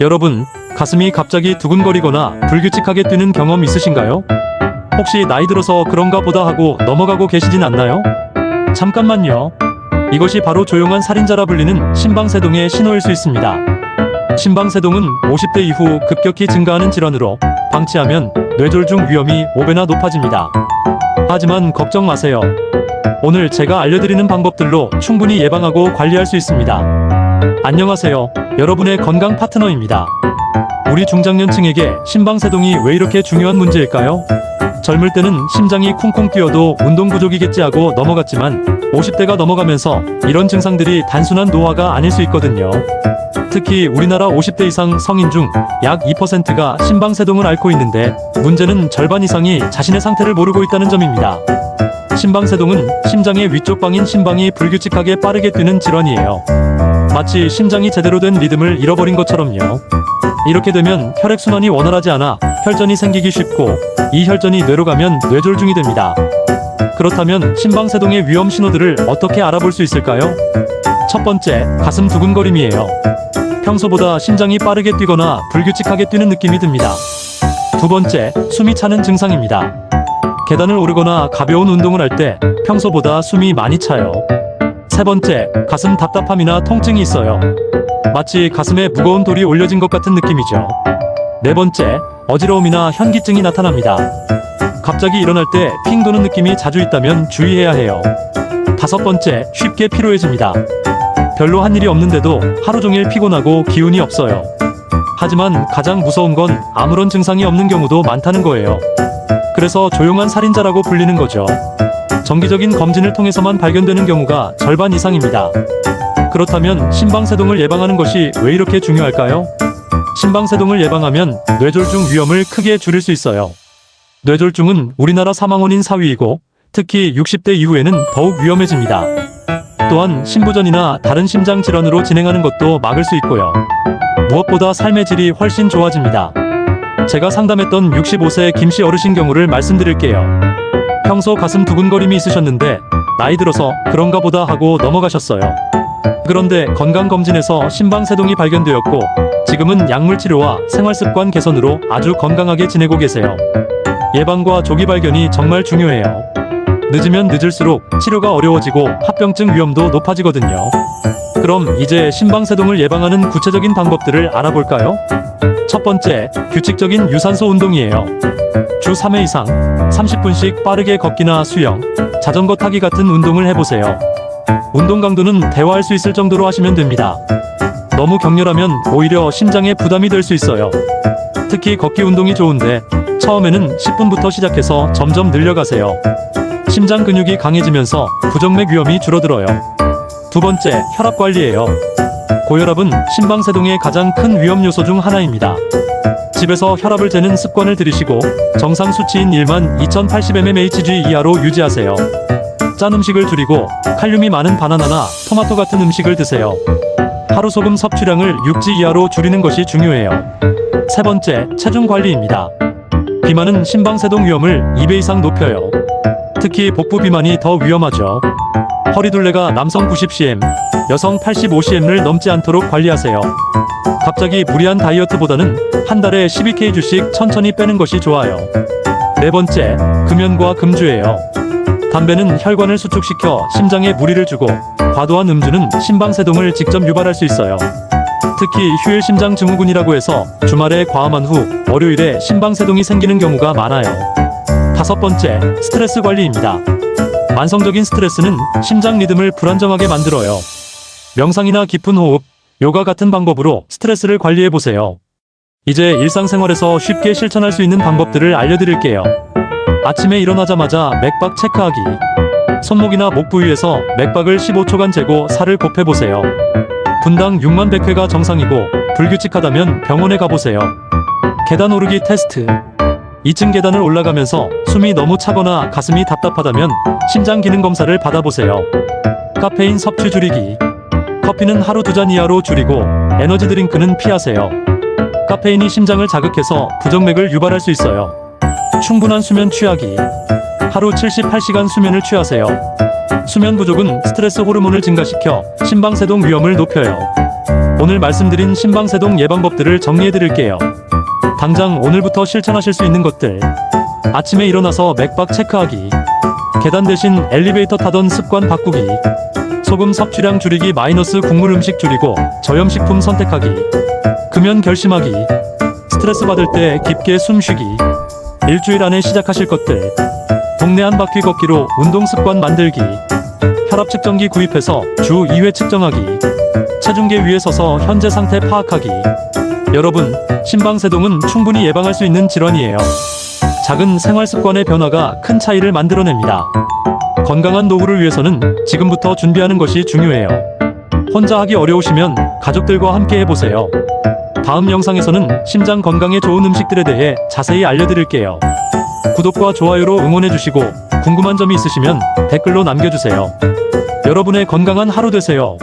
여러분, 가슴이 갑자기 두근거리거나 불규칙하게 뛰는 경험 있으신가요? 혹시 나이 들어서 그런가 보다 하고 넘어가고 계시진 않나요? 잠깐만요. 이것이 바로 조용한 살인자라 불리는 심방세동의 신호일 수 있습니다. 심방세동은 50대 이후 급격히 증가하는 질환으로 방치하면 뇌졸중 위험이 5배나 높아집니다. 하지만 걱정 마세요. 오늘 제가 알려드리는 방법들로 충분히 예방하고 관리할 수 있습니다. 안녕하세요. 여러분의 건강 파트너입니다. 우리 중장년층에게 심방세동이 왜 이렇게 중요한 문제일까요? 젊을 때는 심장이 쿵쿵 뛰어도 운동 부족이겠지 하고 넘어갔지만 50대가 넘어가면서 이런 증상들이 단순한 노화가 아닐 수 있거든요. 특히 우리나라 50대 이상 성인 중 약 2%가 심방세동을 앓고 있는데 문제는 절반 이상이 자신의 상태를 모르고 있다는 점입니다. 심방세동은 심장의 위쪽 방인 심방이 불규칙하게 빠르게 뛰는 질환이에요. 마치 심장이 제대로 된 리듬을 잃어버린 것처럼요. 이렇게 되면 혈액순환이 원활하지 않아 혈전이 생기기 쉽고 이 혈전이 뇌로 가면 뇌졸중이 됩니다. 그렇다면 심방세동의 위험 신호들을 어떻게 알아볼 수 있을까요? 첫 번째, 가슴 두근거림이에요. 평소보다 심장이 빠르게 뛰거나 불규칙하게 뛰는 느낌이 듭니다. 두 번째, 숨이 차는 증상입니다. 계단을 오르거나 가벼운 운동을 할 때 평소보다 숨이 많이 차요. 세 번째, 가슴 답답함이나 통증이 있어요. 마치 가슴에 무거운 돌이 올려진 것 같은 느낌이죠. 네 번째, 어지러움이나 현기증이 나타납니다. 갑자기 일어날 때 핑 도는 느낌이 자주 있다면 주의해야 해요. 다섯 번째, 쉽게 피로해집니다. 별로 한 일이 없는데도 하루 종일 피곤하고 기운이 없어요. 하지만 가장 무서운 건 아무런 증상이 없는 경우도 많다는 거예요. 그래서 조용한 살인자라고 불리는 거죠. 정기적인 검진을 통해서만 발견되는 경우가 절반 이상입니다. 그렇다면 심방세동을 예방하는 것이 왜 이렇게 중요할까요? 심방세동을 예방하면 뇌졸중 위험을 크게 줄일 수 있어요. 뇌졸중은 우리나라 사망원인 4위이고 특히 60대 이후에는 더욱 위험해집니다. 또한 심부전이나 다른 심장 질환으로 진행하는 것도 막을 수 있고요. 무엇보다 삶의 질이 훨씬 좋아집니다. 제가 상담했던 65세 김씨 어르신 경우를 말씀드릴게요. 평소 가슴 두근거림이 있으셨는데 나이 들어서 그런가 보다 하고 넘어가셨어요. 그런데 건강검진에서 심방세동이 발견되었고 지금은 약물 치료와 생활습관 개선으로 아주 건강하게 지내고 계세요. 예방과 조기 발견이 정말 중요해요. 늦으면 늦을수록 치료가 어려워지고 합병증 위험도 높아지거든요. 그럼 이제 심방세동을 예방하는 구체적인 방법들을 알아볼까요? 첫 번째, 규칙적인 유산소 운동이에요. 주 3회 이상 30분씩 빠르게 걷기나 수영, 자전거 타기 같은 운동을 해보세요. 운동 강도는 대화할 수 있을 정도로 하시면 됩니다. 너무 격렬하면 오히려 심장에 부담이 될 수 있어요. 특히 걷기 운동이 좋은데 처음에는 10분부터 시작해서 점점 늘려가세요. 심장 근육이 강해지면서 부정맥 위험이 줄어들어요. 두 번째, 혈압 관리예요. 고혈압은 심방세동의 가장 큰 위험 요소 중 하나입니다. 집에서 혈압을 재는 습관을 들이시고 정상 수치인 1만 2080mmHg 이하로 유지하세요. 짠 음식을 줄이고 칼륨이 많은 바나나나 토마토 같은 음식을 드세요. 하루 소금 섭취량을 6지 이하로 줄이는 것이 중요해요. 세 번째, 체중 관리입니다. 비만은 심방세동 위험을 2배 이상 높여요. 특히 복부 비만이 더 위험하죠. 허리둘레가 남성 90cm, 여성 85cm를 넘지 않도록 관리하세요. 갑자기 무리한 다이어트보다는 한 달에 12kg씩 천천히 빼는 것이 좋아요. 네 번째, 금연과 금주예요. 담배는 혈관을 수축시켜 심장에 무리를 주고 과도한 음주는 심방세동을 직접 유발할 수 있어요. 특히 휴일 심장 증후군이라고 해서 주말에 과음한 후 월요일에 심방세동이 생기는 경우가 많아요. 다섯 번째, 스트레스 관리입니다. 만성적인 스트레스는 심장 리듬을 불안정하게 만들어요. 명상이나 깊은 호흡, 요가 같은 방법으로 스트레스를 관리해 보세요. 이제 일상생활에서 쉽게 실천할 수 있는 방법들을 알려드릴게요. 아침에 일어나자마자 맥박 체크하기. 손목이나 목 부위에서 맥박을 15초간 재고 살을 곱해보세요. 분당 6만 100회가 정상이고 불규칙하다면 병원에 가보세요. 계단 오르기 테스트. 2층 계단을 올라가면서 숨이 너무 차거나 가슴이 답답하다면 심장 기능 검사를 받아보세요. 카페인 섭취 줄이기. 커피는 하루 두 잔 이하로 줄이고 에너지 드링크는 피하세요. 카페인이 심장을 자극해서 부정맥을 유발할 수 있어요. 충분한 수면 취하기. 하루 78시간 수면을 취하세요. 수면 부족은 스트레스 호르몬을 증가시켜 심방세동 위험을 높여요. 오늘 말씀드린 신방세동 예방법들을 정리해 드릴게요. 당장 오늘부터 실천하실 수 있는 것들. 아침에 일어나서 맥박 체크하기. 계단 대신 엘리베이터 타던 습관 바꾸기. 소금 섭취량 줄이기 마이너스 국물 음식 줄이고 저염식품 선택하기. 금연 결심하기. 스트레스 받을 때 깊게 숨 쉬기. 일주일 안에 시작하실 것들. 동네 한 바퀴 걷기로 운동 습관 만들기. 혈압 측정기 구입해서 주 2회 측정하기. 체중계 위에 서서 현재 상태 파악하기. 여러분, 심방세동은 충분히 예방할 수 있는 질환이에요. 작은 생활 습관의 변화가 큰 차이를 만들어냅니다. 건강한 노후를 위해서는 지금부터 준비하는 것이 중요해요. 혼자 하기 어려우시면 가족들과 함께 해보세요. 다음 영상에서는 심장 건강에 좋은 음식들에 대해 자세히 알려드릴게요. 구독과 좋아요로 응원해주시고 궁금한 점이 있으시면 댓글로 남겨주세요. 여러분의 건강한 하루 되세요.